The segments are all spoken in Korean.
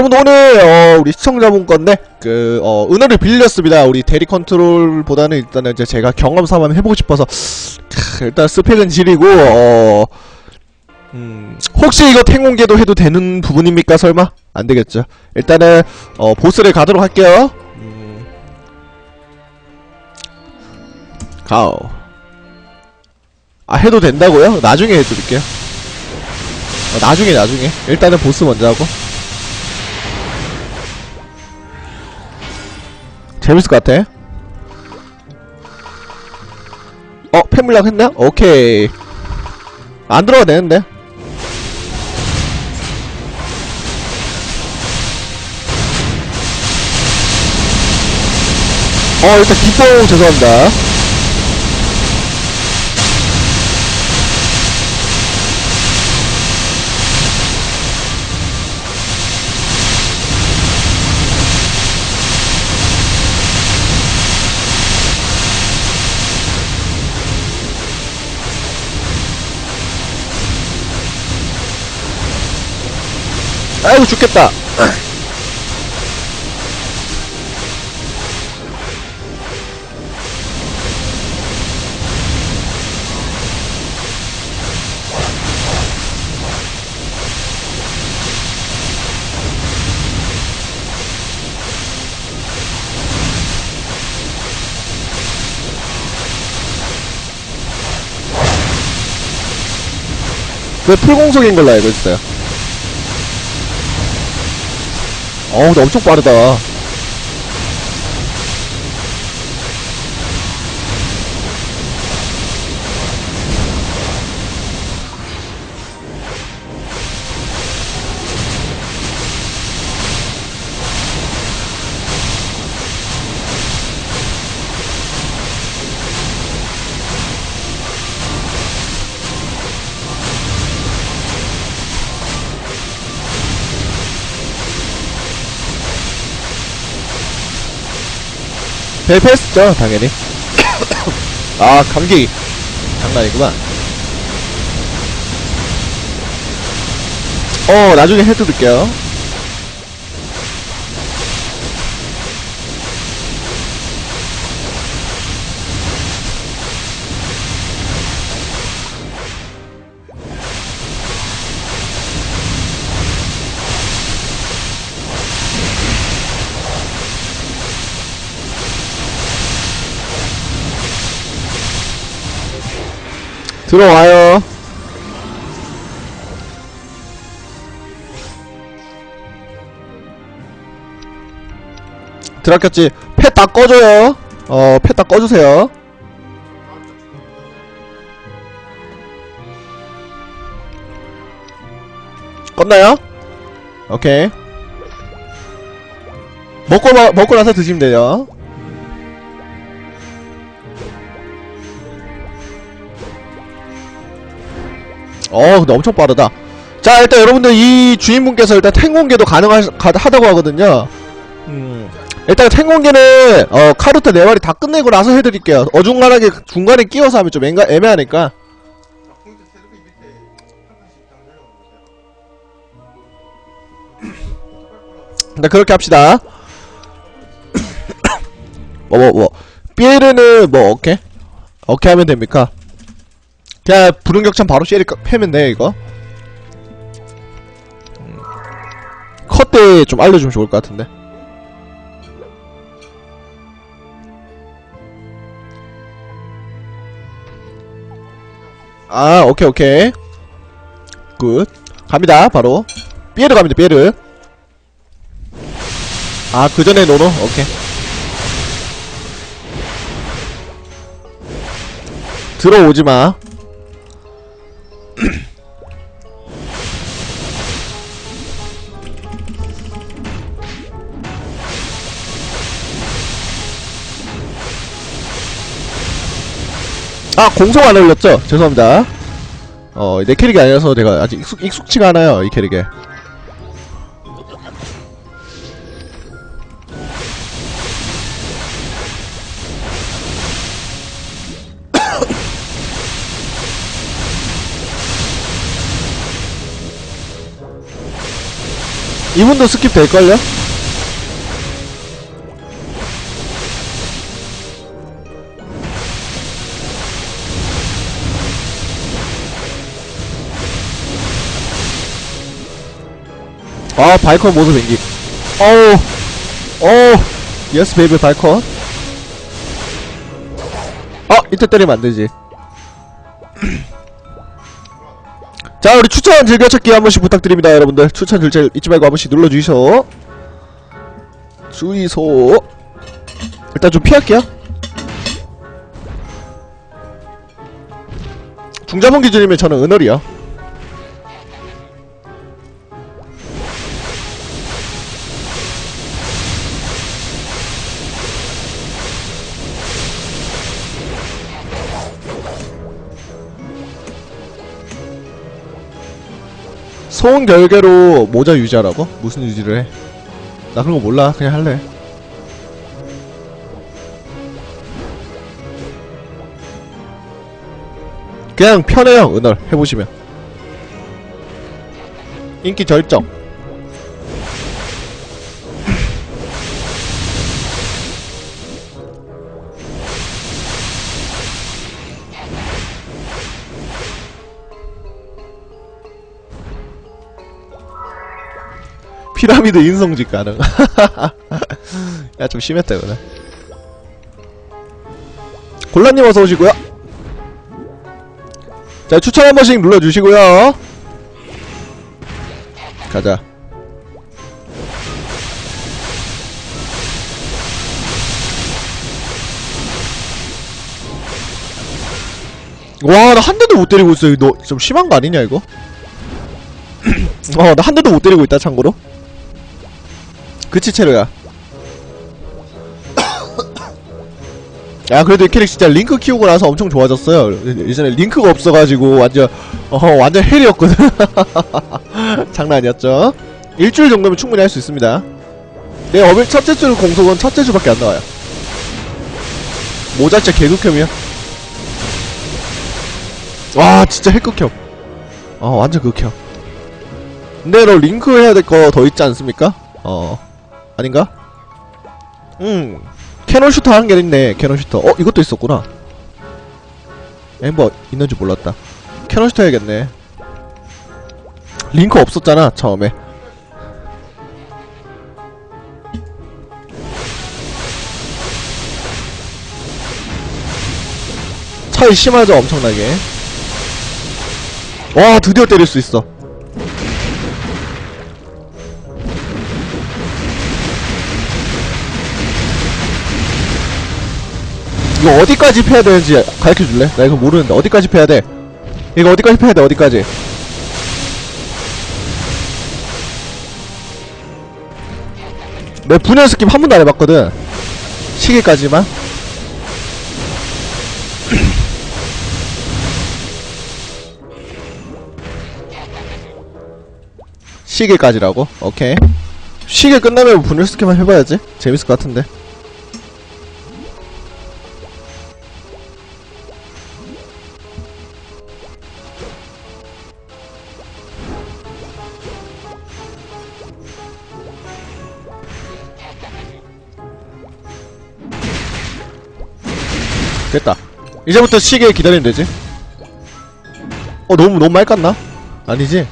여러분 오늘 어, 우리 시청자분 건데 그 어, 은혜를 빌렸습니다. 우리 대리 컨트롤보다는 일단은 이제 제가 경험 삼아 해보고 싶어서 크, 일단 스펙은 지리고 어, 음, 혹시 이거 탱공개도 해도 되는 부분입니까 설마? 안 되겠죠. 일단은 어, 보스를 가도록 할게요. 음, 가오. 아 해도 된다고요? 나중에 해드릴게요. 어, 나중에 나중에 일단은 보스 먼저 하고. 재밌을 것 같아. 어, 팬물약 했나? 오케이. 안 들어가 되는데. 어, 일단 기포 죄송합니다. 아이고, 죽겠다. 왜 풀공속인 걸로 알고 있어요? 어우, 근데 엄청 빠르다. 벨패스죠, 당연히. 아, 감기. 장난이구만. 어, 나중에 해드릴게요. 들어와요. 들어갔겠지. 펫다 꺼줘요. 어, 펫다 꺼주세요. 껐나요? 오케이. 먹고, 마, 먹고 나서 드시면 돼요. 어 근데 엄청 빠르다. 자 일단 여러분들 이 주인분께서 일단 탱공개도 가능하다고 하거든요. 음. 일단 탱공개는 어 카루트 4마리 다 끝내고 나서 해드릴게요. 어중간하게 중간에 끼워서 하면 좀 애가, 애매하니까. 일단 그렇게 합시다. 뭐뭐 뭐. 삐에르는 뭐 오케이? 오케이 하면 됩니까 그냥 불응격찬 바로 쉐리 패면 돼 이거. 음. 컷때 좀 알려주면 좋을 것 같은데. 아 오케이 오케이. 굿. 갑니다 바로. 삐에르 갑니다 삐에르 아 그 전에 노노? 오케이. 들어오지 마 아 공성 안 올렸죠? 죄송합니다 어내 캐릭이 아니라서 내가 아직 익숙, 익숙치가 않아요 이 캐릭에 이분도 스킵 될걸요? 아 바이컨 모습 연기. 어우. 어우. 예스 베이비 바이컨 아 이때 때리면 안되지. 자 우리 추천 즐겨찾기 한 번씩 부탁드립니다 여러분들. 추천 글자 잊지 말고 한 번씩 눌러주이소. 주이소. 일단 좀 피할게요. 중자본 기준이면 저는 은월이요 소음 결계로 모자 유지하라고? 무슨 유지를 해? 나 그런 거 몰라. 그냥 할래. 그냥 편해요, 은월. 해보시면. 인기 절정. 피라미드 인성직 가능. 야, 좀 심했다, 이거는. 곤란님 어서 오시고요. 자, 추천 한 번씩 눌러주시고요. 가자. 와, 나 한 대도 못 때리고 있어. 너 좀 심한 거 아니냐, 이거? 어, 나 한 대도 못 때리고 있다, 참고로. 그치, 체르야. 야, 그래도 이 캐릭 진짜 링크 키우고 나서 엄청 좋아졌어요. 예전에 링크가 없어가지고 완전, 어, 완전 헬이었거든. 장난 아니었죠? 일주일 정도면 충분히 할 수 있습니다. 내 어빌 첫째 주 공속은 첫째 주밖에 안 나와요. 모자 진짜 개극혐이야. 와, 진짜 핵극혐. 어, 완전 극혐. 근데 너 링크 해야 될 거 더 있지 않습니까? 어, 아닌가? 음, 캐논 슈터 한개 있네, 캐논 슈터. 어, 이것도 있었구나. 엠버 있는지 몰랐다. 캐논 슈터 해야겠네. 링크 없었잖아, 처음에. 차이 심하죠, 엄청나게. 와, 드디어 때릴 수 있어. 이거 어디까지 패야 되는지 가르쳐 줄래? 나 이거 모르는데 어디까지 패야 돼? 이거 어디까지 패야 돼? 어디까지? 내 분열 스킵 한 번도 안 해봤거든. 시계까지만. 시계까지라고? 오케이. 시계 끝나면 분열 스킵만 해봐야지. 재밌을 것 같은데. 이제부터 시계 기다리면 되지. 어, 너무, 너무 많이 깠나? 아니지?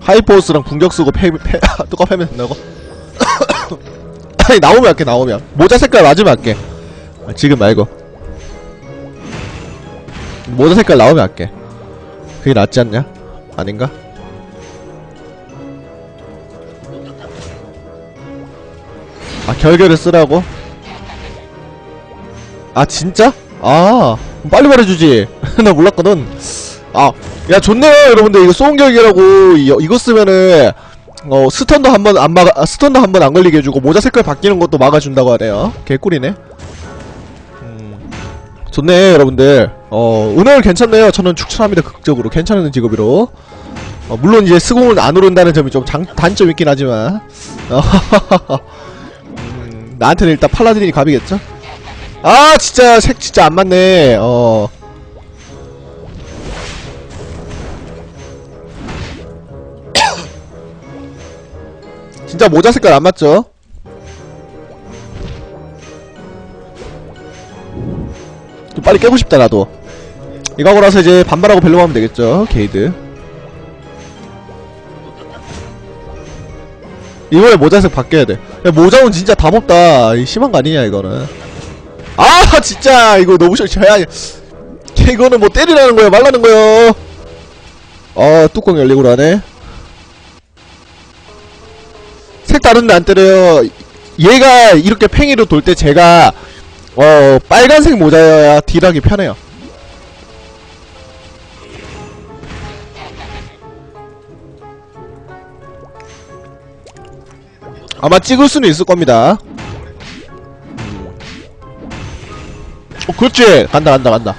하이포스랑 궁격 쓰고 패, 패, 뚜껑 패면 된다고? 아니, 나오면 할게, 나오면. 모자 색깔 맞으면 할게. 아, 지금 말고. 모자 색깔 나오면 할게. 그게 낫지 않냐? 아닌가? 아 결계를 쓰라고? 아 진짜? 아 빨리 말해주지. 나 몰랐거든. 아야 좋네요 여러분들. 이거 소음 결계라고 이, 이거 쓰면은 어 스턴도 한 번 안 막아 아, 스턴도 한 번 안 걸리게 해주고 모자 색깔 바뀌는 것도 막아준다고 하네요. 개꿀이네. 음. 좋네 여러분들. 어 은월 괜찮네요. 저는 추천합니다 극적으로. 괜찮은 직업으로. 어, 물론 이제 스공을 안 오른다는 점이 좀 장, 단점 있긴 하지만. 어, 음, 나한테는 일단 팔라딘이 갑이겠죠? 아 진짜 색 진짜 안 맞네. 어. 진짜 모자 색깔 안 맞죠? 좀 빨리 깨고 싶다 나도. 이거 하고 나서 이제 반발하고 벨로 하면 되겠죠 게이드. 이번에 모자색 바뀌어야 돼. 야, 모자는 진짜 답 없다. 이 심한 거 아니냐 이거는. 아 진짜. 이거 너무 싫어 야 이거는 뭐 때리라는 거야 말라는 거야 아 뚜껑 열리고 나네. 색 다른데 안 때려요. 얘가 이렇게 팽이로 돌 때 제가 어 빨간색 모자여야 딜하기 편해요 아마 찍을 수는 있을 겁니다. 어 그렇지. 간다 간다 간다.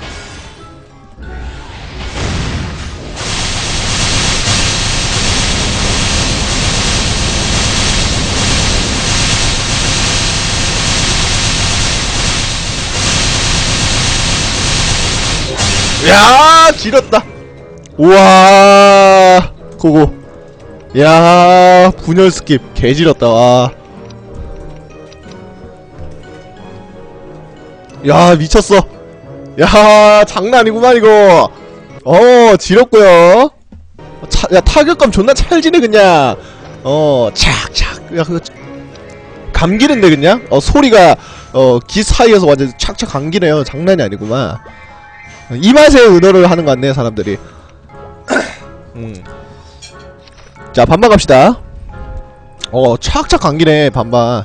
야 지렸다. 우와 고고 야 분열 스킵. 개지렸다 와. 야 미쳤어. 야 장난 아니구만 이거. 어 지렸고요. 차, 야 타격감 존나 찰지네 그냥. 어 착착. 야 그거 감기는데 그냥? 어 소리가 어귀 사이에서 완전 착착 감기네요. 장난이 아니구만. 이 맛에 은어를 하는 것 같네 사람들이. 음. 자 반반 갑시다 어 착착 감기네 반반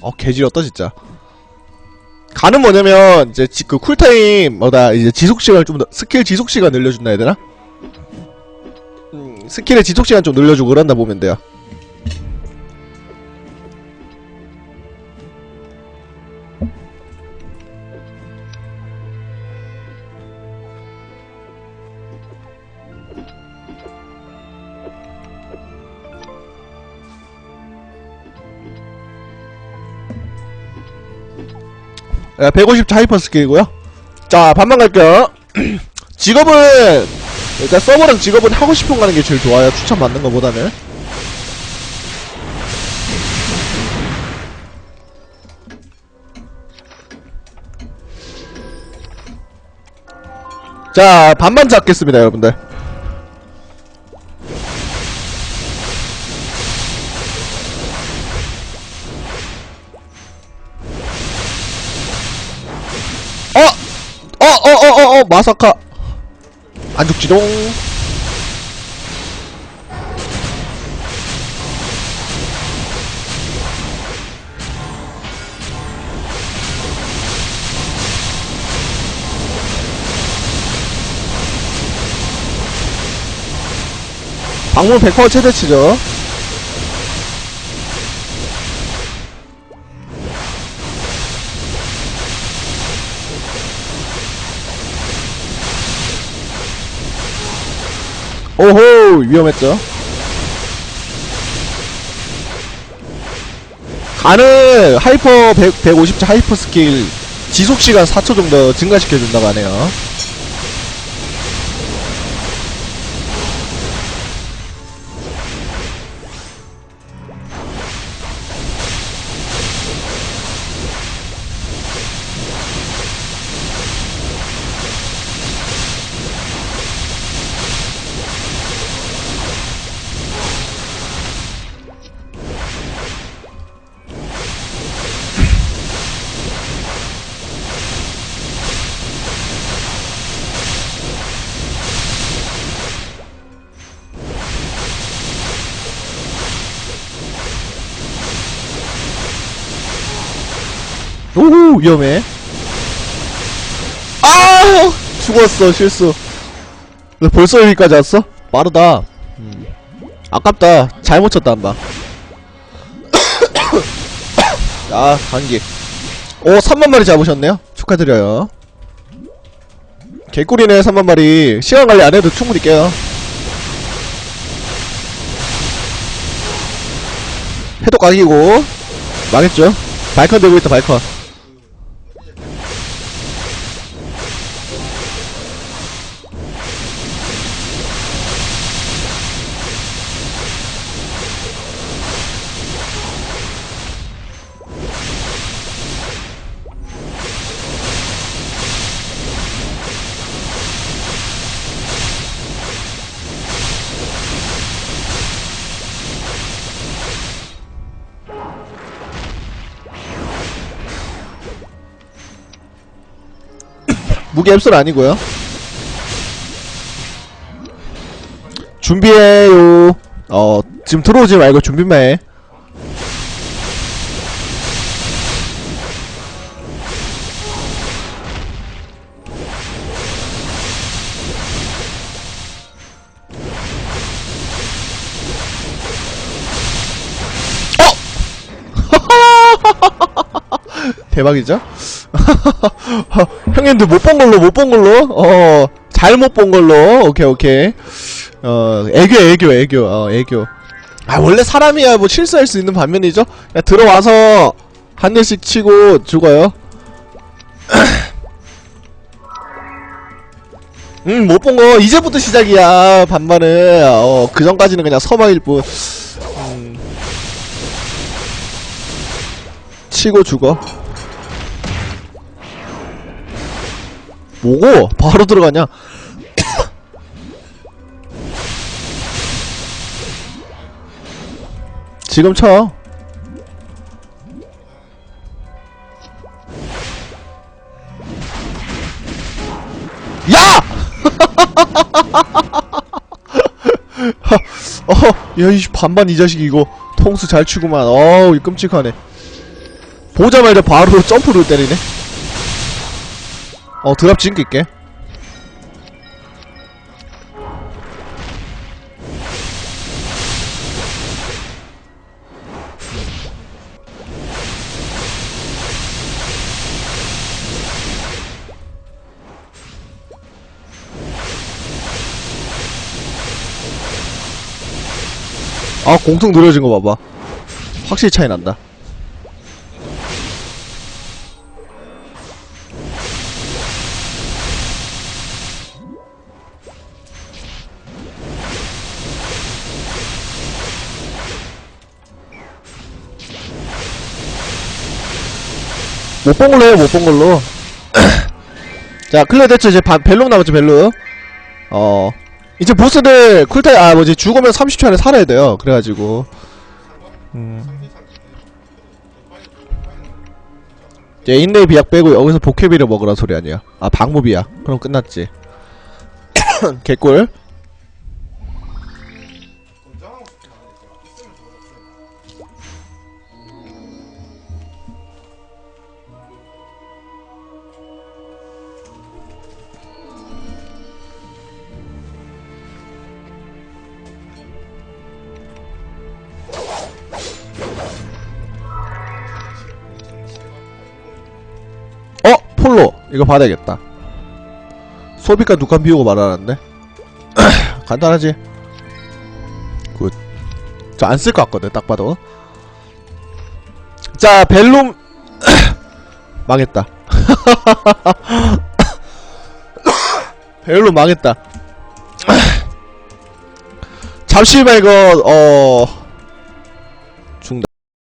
어 개지렸다 진짜 가는 뭐냐면 이제 지, 그 쿨타임 뭐다 이제 지속 시간을 좀 더 스킬 지속 시간 늘려준다 해야 되나? 음, 스킬의 지속 시간 좀 늘려주고 그런다 보면 돼요. 야, 150차 하이퍼 스킬이고요. 자, 반만 갈게요. 직업은 일단 서버랑 직업은 하고 싶은 거 하는 게 제일 좋아요. 추천 받는 거보다는. 자, 반만 잡겠습니다, 여러분들. 어, 어, 어, 어, 어, 마사카. 안 죽지롱. 방문 100% 최대치죠. 오호 위험했죠. 가는 하이퍼 100, 150차 하이퍼 스킬 지속시간 4초 정도 증가시켜준다고 하네요 오호 위험해. 아 죽었어 실수. 너 벌써 여기까지 왔어? 빠르다. 음. 아깝다. 잘못 쳤다 한방. 아 감기. 오 3만마리 잡으셨네요? 축하드려요. 개꿀이네 3만마리. 시간관리 안해도 충분히 깨요. 해독 각이고. 망했죠? 발컨 들고 있다 발컨 무기 앱솔 아니고요. 준비해요. 어 지금 들어오지 말고 준비만 해 대박이죠? 형님들 못 본 걸로 못 본 걸로? 어 잘못 본 걸로. 오케이 오케이. 어 애교 애교 애교. 어 애교. 아 원래 사람이야 뭐 실수할 수 있는 반면이죠? 야 들어와서 한 대씩 치고 죽어요. 음 못 본 거 이제부터 시작이야 반말은. 어 그 전까지는 그냥 서방일 뿐. 음. 치고 죽어 뭐고? 바로 들어가냐? 지금 쳐. 야! 어, 야, 이 반반 이 자식 이거 통수 잘 치구만. 어우, 이 끔찍하네. 보자마자 바로 점프를 때리네. 어 드랍 찍을게. 아 공통 느려진 거 봐봐. 확실히 차이 난다 못 본 걸로 해요, 못 본 걸로. 자, 클레어 됐죠? 이제 바, 벨로 남았죠, 벨로. 어. 이제 보스들 쿨타임, 아, 뭐지, 죽으면 30초 안에 살아야 돼요. 그래가지고. 음. 이제 인내의 비약 빼고 여기서 복회비를 먹으라 소리 아니야. 아, 방무비약. 그럼 끝났지. 개꿀. 이거 받아야겠다. 소비가 두 칸 비우고 말하는데? 간단하지? 굿. 저 안 쓸 것 같거든, 딱 봐도. 자, 벨룸. 망했다. 벨룸 망했다. 잠시만, 이거, 어.